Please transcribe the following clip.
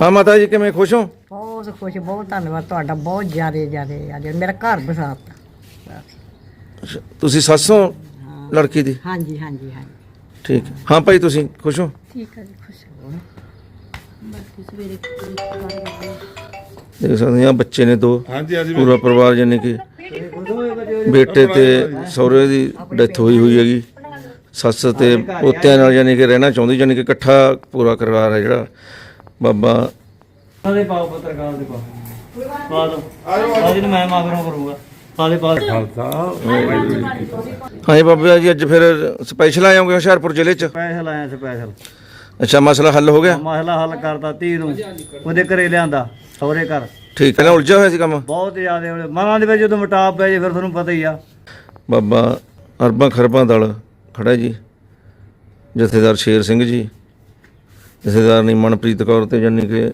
ਹਾਂ ਮਾਤਾ ਜੀ ਕਿਵੇਂ? ਖੁਸ਼ ਹੋ? ਬਹੁਤ ਖੁਸ਼ ਬਹੁਤ ਧੰਨਵਾਦ ਤੁਹਾਡਾ ਬਹੁਤ ਜ਼ਿਆਦਾ ਜ਼ਿਆਦਾ ਜ਼ਿਆਦਾ। ਮੇਰਾ ਘਰ ਬਸਾਤਾ। ਤੁਸੀਂ ਸੱਸ ਹੋ? ਲੜਕੀ ਦੀ? ਹਾਂਜੀ ਹਾਂਜੀ ਹਾਂਜੀ। ਠੀਕ ਹੈ। ਹਾਂ ਭਾਈ ਤੁਸੀਂ ਖੁਸ਼ ਹੋ? ਠੀਕ ਹੈ ਜੀ ਖੁਸ਼ ਹੋ। ਦੇਖ ਸਕਦੇ ਆ ਬੱਚੇ ਨੇ ਦੋ। ਹਾਂਜੀ ਹਾਂਜੀ ਪੂਰਾ ਪਰਿਵਾਰ ਜਾਨੀ ਕਿ ਬੇਟੇ ਤੇ ਸਹੁਰੇ ਦੀ ਡੈਥ ਹੋਈ ਹੋਈ ਹੈਗੀ। ਸੱਸ ਤੇ ਪੋਤਿਆਂ ਨਾਲ ਜਾਨੀ ਕਿ ਰਹਿਣਾ ਚਾਹੁੰਦੀ ਜਾਨੀ ਕਿ ਇਕੱਠਾ ਪੂਰਾ ਪਰਿਵਾਰ ਹੈ ਜਿਹੜਾ। ਬਾਬਾ। ਆਦੇ ਪਾਓ ਪੱਤਰਕਾਰ ਦੇ ਪਾਓ ਪਾ। ਦੋ। ਆਜ ਨੂੰ ਮੈਂ ਮਾਗਰੋਂ ਕਰੂੰਗਾ। ਆਦੇ ਪਾ ਹਾਂ ਜੀ ਬਾਬਾ ਜੀ ਅੱਜ ਫਿਰ ਸਪੈਸ਼ਲ ਆਏ ਹੋਗੇ ਹੁਸ਼ਿਆਰਪੁਰ ਜ਼ਿਲ੍ਹੇ 'ਚ? ਸਪੈਸ਼ਲ ਆਇਆ ਸਪੈਸ਼ਲ ਅੱਛਾ ਮਸਲਾ ਹੱਲ ਹੋ ਗਿਆ? ਮਸਲਾ ਹੱਲ ਕਰਤਾ ਧੀ ਨੂੰ। ਉਹਦੇ ਘਰੇ ਲਿਆਂਦਾ ਸਹੁਰੇ ਘਰ। ਠੀਕ ਹੈ ਨਾ ਉਲਝਿਆ ਹੋਇਆ ਸੀ ਕੰਮ? ਬਹੁਤ ਜ਼ਿਆਦਾ ਮਨਾਂ ਦੇ ਵਿੱਚ ਜਦੋਂ ਮਟਾਪ ਪੈ ਜੇ ਫਿਰ ਤੁਹਾਨੂੰ ਪਤਾ ਹੀ ਆ। ਬਾਬਾ ਅਰਬਾਂ ਖਰਬਾਂ ਦਲ ਖੜਾ ਜੀ। ਜਥੇਦਾਰ ਸ਼ੇਰ ਸਿੰਘ ਜੀ। ਜਥੇਦਾਰ ਨੀ ਮਨਪ੍ਰੀਤ ਕੌਰ ਤੇ ਜਾਨੀ ਕਿ